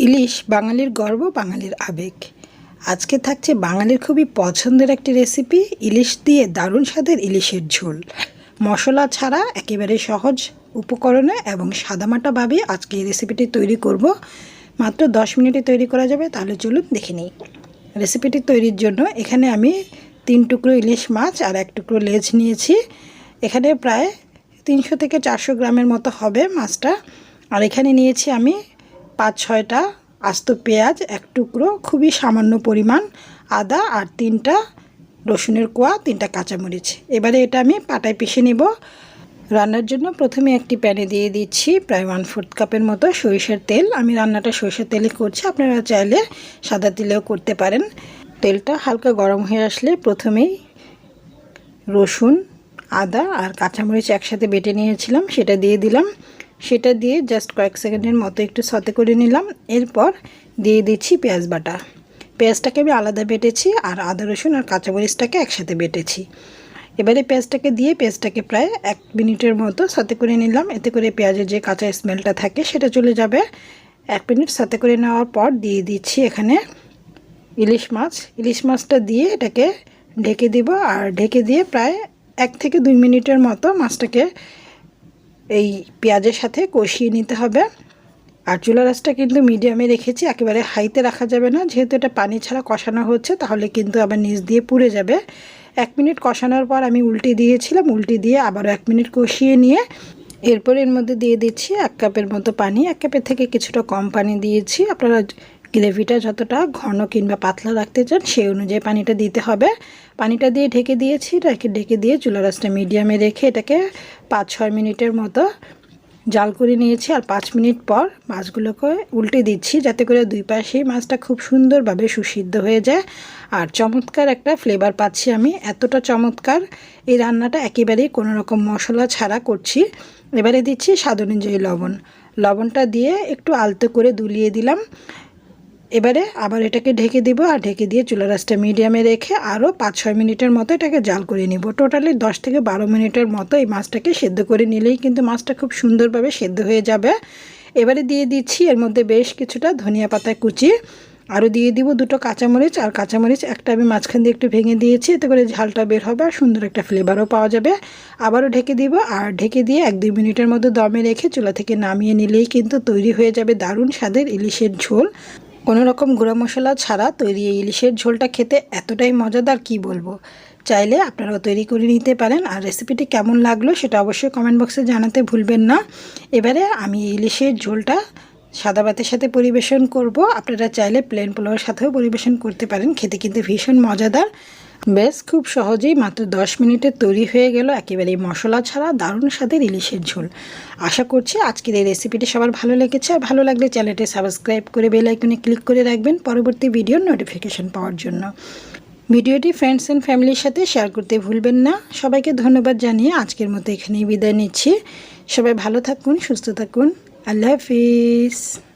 ইলিশ, বাঙালির গর্ব, বাঙালির আবেগ। আজকে থাকছে বাঙালির খুবই পছন্দের একটি রেসিপি ইলিশ দিয়ে দারুণ স্বাদের ইলিশের ঝোল। মশলা ছাড়া একেবারে সহজ উপকরণে এবং সাদামাটাভাবে আজকে এই রেসিপিটি তৈরি করব। মাত্র দশ মিনিটে তৈরি করা যাবে, তাহলে চলুন দেখে নিই। রেসিপিটি তৈরির জন্য এখানে আমি তিন টুকরো ইলিশ মাছ আর এক টুকরো লেজ নিয়েছি। এখানে প্রায় তিনশো থেকে চারশো গ্রামের মতো হবে মাছটা। আর এখানে নিয়েছি আমি পাঁচ ছয়টা আস্ত পেঁয়াজ এক টুকরো, খুবই সামান্য পরিমাণ আদা আর তিনটা রসুনের কোয়া, তিনটা কাঁচামরিচ। এবারে এটা আমি পাটায় পিষে নিব। রান্নার জন্য প্রথমে একটি প্যানে দিয়ে দিচ্ছি প্রায় ওয়ান ফোর্থ কাপের মতো সরিষার তেল। আমি রান্নাটা সরিষার তেলে করছি, আপনারা চাইলে সাদা তেলেও করতে পারেন। তেলটা হালকা গরম হয়ে আসলে প্রথমেই রসুন, আদা আর কাঁচামরিচ একসাথে বেটে নিয়েছিলাম, সেটা দিয়ে দিলাম। সেটা দিয়ে জাস্ট কয়েক সেকেন্ডের মতো একটু সতে করে নিলাম। এরপর দিয়ে দিচ্ছি পেঁয়াজ বাটা। পেঁয়াজটাকে আমি আলাদা বেটেছি আর আদা, রসুন আর কাঁচামরিচটাকে একসাথে বেটেছি। এবারে পেঁয়াজটাকে দিয়ে পেঁয়াজটাকে প্রায় এক মিনিটের মতো সাথে করে নিলাম। এতে করে পেঁয়াজের যে কাঁচা স্মেলটা থাকে সেটা চলে যাবে। এক মিনিট সাথে করে নেওয়ার পর দিয়ে দিচ্ছি এখানে ইলিশ মাছ। ইলিশ মাছটা দিয়ে এটাকে ঢেকে দিব। আর ঢেকে দিয়ে প্রায় এক থেকে দুই মিনিটের মতো মাছটাকে এই পেঁয়াজের সাথে কষিয়ে নিতে হবে। আর চুলা রাসটা কিন্তু মিডিয়ামে রেখেছি, একেবারে হাইতে রাখা যাবে না। যেহেতু এটা পানি ছাড়া কষানো হচ্ছে, তাহলে কিন্তু আবার নিচ দিয়ে পুড়ে যাবে। এক মিনিট কষানোর পর আমি উল্টে দিয়েছিলাম, উল্টে দিয়ে আবারও এক মিনিট কষিয়ে নিয়ে এরপর এর মধ্যে দিয়ে দিচ্ছি এক কাপের মতো পানি। এক কাপের থেকে কিছুটা কম পানি দিয়েছি। আপনারা গ্রেভিটা যতটা ঘন কিংবা পাতলা রাখতে চান, সেই অনুযায়ী পানিটা দিতে হবে। পানিটা দিয়ে ঢেকে দিয়েছি রেখে ঢেকে দিয়ে চুলা রাসটা মিডিয়ামে রেখে এটাকে পাঁচ ছয় মিনিটের মতো জাল করে নিয়েছি আর পাঁচ মিনিট পর মাছগুলোকে উল্টে দিচ্ছি, যাতে করে দুই পাশেই মাছটা খুব সুন্দরভাবে সুসিদ্ধ হয়ে যায়। আর চমৎকার একটা ফ্লেভার পাচ্ছি আমি, এতটা চমৎকার এই রান্নাটা একেবারেই কোনো রকম মশলা ছাড়া করছি। এবারে দিচ্ছি স্বাদ অনুযায়ী লবণ। লবণটা দিয়ে একটু আলতো করে দুলিয়ে দিলাম। এবারে আবার এটাকে ঢেকে দিব আর ঢেকে দিয়ে চুলা রাসটা মিডিয়ামে রেখে আরও পাঁচ ছয় মিনিটের মতো এটাকে জাল করে নিব। টোটালি দশ থেকে বারো মিনিটের মতো এই মাছটাকে সেদ্ধ করে নিলেই কিন্তু মাছটা খুব সুন্দরভাবে সেদ্ধ হয়ে যাবে। এবারে দিয়ে দিচ্ছি এর মধ্যে বেশ কিছুটা ধনিয়া পাতা কুচি। আরও দিয়ে দিব দুটো কাঁচামরিচ আর কাঁচামরিচ একটা আমি মাঝখান দিয়ে একটু ভেঙে দিয়েছি, এতে করে ঝালটা বের হবে আর সুন্দর একটা ফ্লেভারও পাওয়া যাবে। আবারও ঢেকে দিব আর ঢেকে দিয়ে এক দুই মিনিটের মধ্যে দমে রেখে চুলা থেকে নামিয়ে নিলেই কিন্তু তৈরি হয়ে যাবে দারুণ স্বাদের ইলিশের ঝোল। কোনো রকম গুঁড়া মশলা ছাড়া তৈরি এই ইলিশের ঝোলটা খেতে এতটাই মজাদার, কি বলব? চাইলে আপনারাও তৈরি করে নিতে পারেন। আর রেসিপিটি কেমন লাগল সেটা অবশ্যই কমেন্ট বক্সে জানাতে ভুলবেন না। এবারে আমি ইলিশের ঝোলটা সাদা ভাতের সাথে পরিবেশন করব। আপনারা চাইলে প্লেন পোলাওয়ের সাথেও পরিবেশন করতে পারেন। খেতে কিন্তু ভীষণ মজাদার। বেশ, খুব সহজেই মাত্র দশ মিনিটে তৈরি হয়ে গেল একেবারেই মশলা ছাড়া দারুণ স্বাদের ইলিশের ঝোল। আশা করছি আজকের এই রেসিপিটি সবার ভালো লেগেছে। আর ভালো লাগলে চ্যানেলটি সাবস্ক্রাইব করে বেল আইকনে ক্লিক করে রাখবেন পরবর্তী ভিডিওর নোটিফিকেশন পাওয়ার জন্য। ভিডিওটি ফ্রেন্ডস অ্যান্ড ফ্যামিলির সাথে শেয়ার করতে ভুলবেন না। সবাইকে ধন্যবাদ জানিয়ে আজকের মতো এখানেই বিদায় নিচ্ছি। সবাই ভালো থাকুন, সুস্থ থাকুন। আল্লাহ হাফিজ।